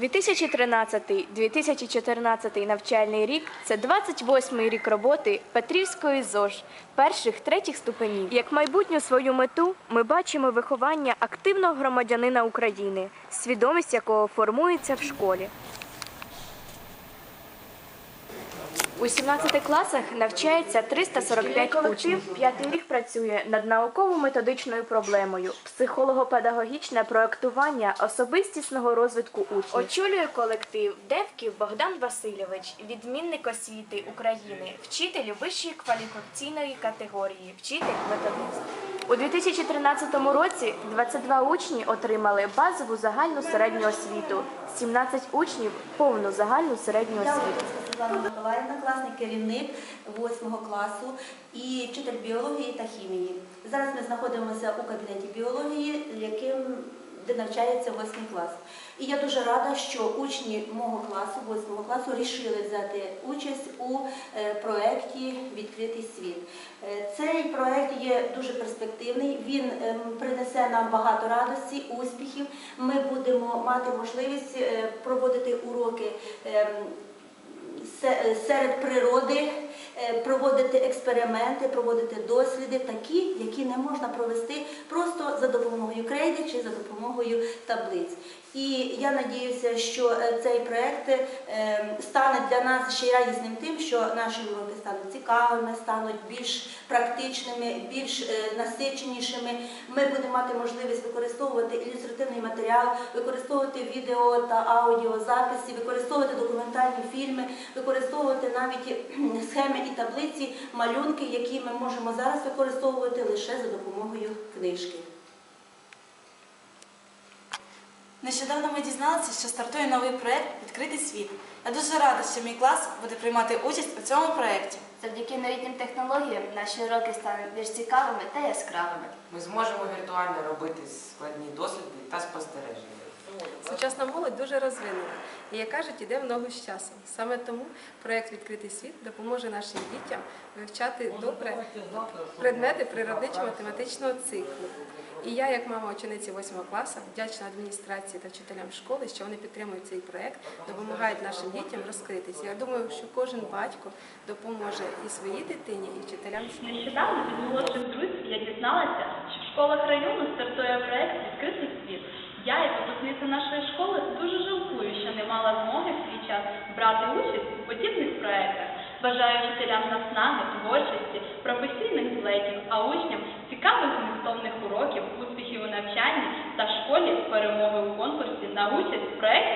2013-2014 навчальний рік це 28-й рік роботи Петрівської ЗОЖ перших третіх ступенів. Як майбутню свою мету ми бачимо виховання активного громадянина України, свідомість якого формується в школі. У 17 класах навчається 345 учнів. П'ятий рік працює над науково-методичною проблемою психолого-педагогічне проектування особистісного розвитку учнів. Очолює колектив Девків Богдан Васильович, відмінник освіти України, вчитель вищої кваліфікаційної категорії, вчитель методист. У 2013 році 22 учні отримали базову загальну середню освіту, 17 учнів повну загальну середню освіту. Класний керівник 8 класу і вчитель біології та хімії. Зараз ми знаходимося у кабінеті біології, яким де навчається 8 клас. І я дуже рада, що учні мого класу, 8 класу, рішили взяти участь у е, проєкті Відкритий світ. Е, Цей проєкт є дуже перспективний. Він ем, принесе нам багато радості, успіхів. Ми будемо мати можливість е, проводити уроки. Се- серед природи, е, проводити експерименти, проводити досліди, такі, які не можна провести просто за допомогою крейди чи за допомогою таблиць. І я надіюся, що е, цей проект е, стане для нас ще й радісним тим, що наші уроки стануть цікавими, стануть більш практичними, більш е, насиченішими. Ми будемо мати можливість використовувати ілюстративний матеріал, використовувати відео та аудіозаписи, використовувати документальні фільми, використовувати навіть кхм, схеми і таблиці, малюнки, які ми можемо зараз використовувати лише за допомогою книжки. Нещодавно ми дізналися, що стартує новий проєкт Відкритий світ. Я дуже рада, що мій клас буде приймати участь у цьому проєкті. Завдяки новітнім технологіям наші уроки стануть більш цікавими та яскравими. Ми зможемо віртуально робити складні досліди та спостереження. Сучасна молодь дуже розвинена і, як кажуть, іде в ногу з часом. Саме тому проєкт Відкритий світ допоможе нашим дітям вивчати добре предмети природничо-математичного циклу. І я, як мама учениці 8 класу, вдячна адміністрації та вчителям школи, що вони підтримують цей проєкт, допомагають нашим дітям розкритися. Я думаю, що кожен батько допоможе і своїй дитині, і вчителям школи. Нещодавно від молодших друзів я дізналася, що в школах району стартує. Я, як нашої школи, дуже жалкую, що не мала змоги в свій час брати участь у подібних проектах. Бажаю вчителям наснаги, творчості, професійних злетів, а учням цікавих змістовних уроків, успіхів у навчанні та школі перемоги у конкурсі на участь в Відкритий